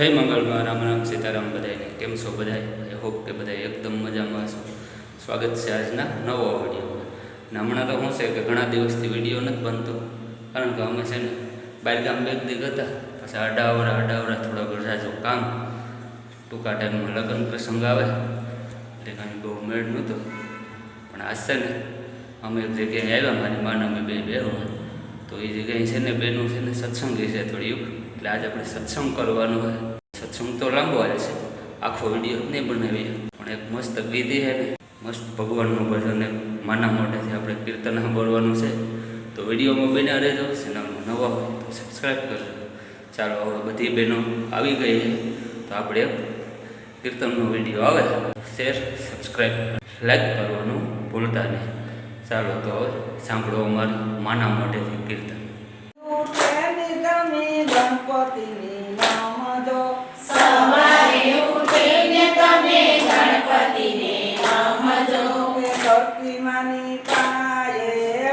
જય મંગળમાં રામ રામ, સીતારામ બધાને કેમ છો બધા આઈ હોપ કે બધા એકદમ મજામાં છો સ્વાગત છે આજના નવો વિડીયોમાં ને હમણાં તો શું છે કે ઘણા દિવસથી વીડિયો નથી બનતો, કારણ કે અમે છે ને બહારગામ બે દિગ હતા. પછી અડાવરા અડાવરા થોડોક જાજો કામ. ટૂંકા ટાઈમમાં લગ્ન પ્રસંગ આવે. એટલે કાંઈ બહુ મેળ નહોતો. પણ આજ છે ને અમે એક જગ્યાએ આવ્યા, મારી માને અમે બે બે તો એ જગ્યાએ છે ને બેનું છે ને સત્સંગ છે થોડી એટલે આજે આપણે સત્સંગ કરવાનો હોય. સત્સંગ તો લાંબો આવે છે. આખો વીડિયો નહીં બનાવીએ. પણ એક મસ્ત ગીધી છે ને, મસ્ત ભગવાનનું ભજન માના મોઢેથી આપણે કીર્તન સાંભળવાનું છે. તો વિડીયોમાં બન્યા રહેજો, ચેનલમાં નવા હોય તો સબસ્ક્રાઈબ કરજો. ચાલો, હવે બધી બહેનો આવી ગઈ છે. તો આપણે કીર્તનનો વીડિયો આવે. શેર સબસ્ક્રાઈબ લાઈક કરવાનું ભૂલતા નહીં. ચાલો, તો હવે સાંભળો અમારી માના મોઢેથી કીર્તન. ગણપતિની માની પાયે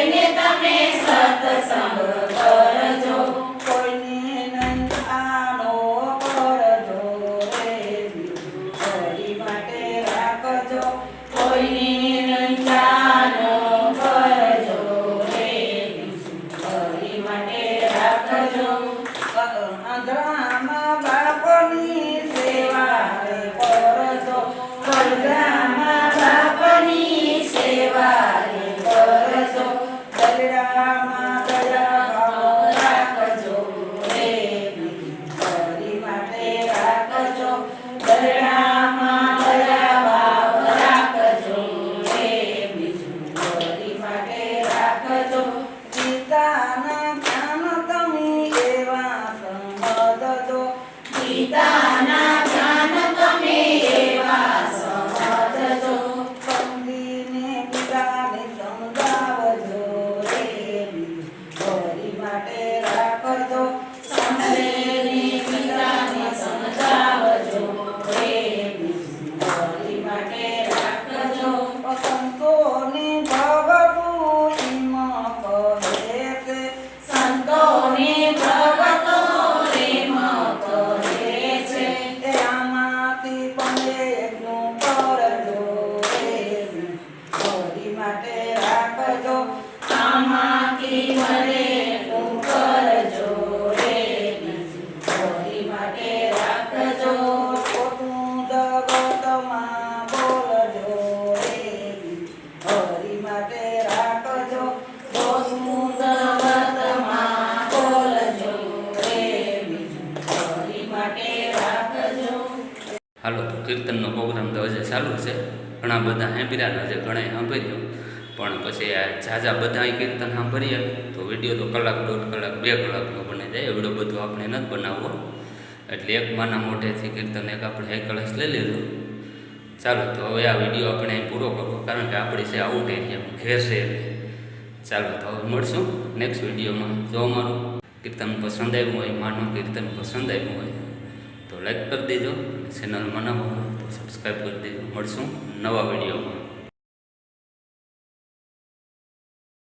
જઈને તમે સત્સંગ કરજો. કોઈને નહીં આનો કરજો. રે માટે રાખજો. કોઈની કીર્તનનો પ્રોગ્રામ તો હજી ચાલુ છે. ઘણા બધા સાંભળ્યા હજે ઘણા સાંભળ્યું. પણ પછી આ ઝાઝા બધા કીર્તન સાંભળીએ, તો વીડિયો તો કલાક, દોઢ કલાક, બે કલાકનો બની જાય. એવડો બધો આપણે નથી બનાવવો. એટલે એક માના મોઢેથી કીર્તન એક આપણે એક કળશ લઈ લીધું ચાલો, તો હવે આ વીડિયો આપણે પૂરો કરવો, કારણ કે આપણી છે આઉટ એરિયામાં ઘેર છે ચાલો, તો હવે મળશું નેક્સ્ટ વિડીયોમાં. જો અમારું કીર્તન પસંદ આવ્યું હોય, માનું કીર્તન પસંદ આવ્યું હોય લાઈક કરી દેજો ચેનલમાં નવા હોય તો સબસ્ક્રાઈબ કરી દેજો. મળશું નવા વિડીયોમાં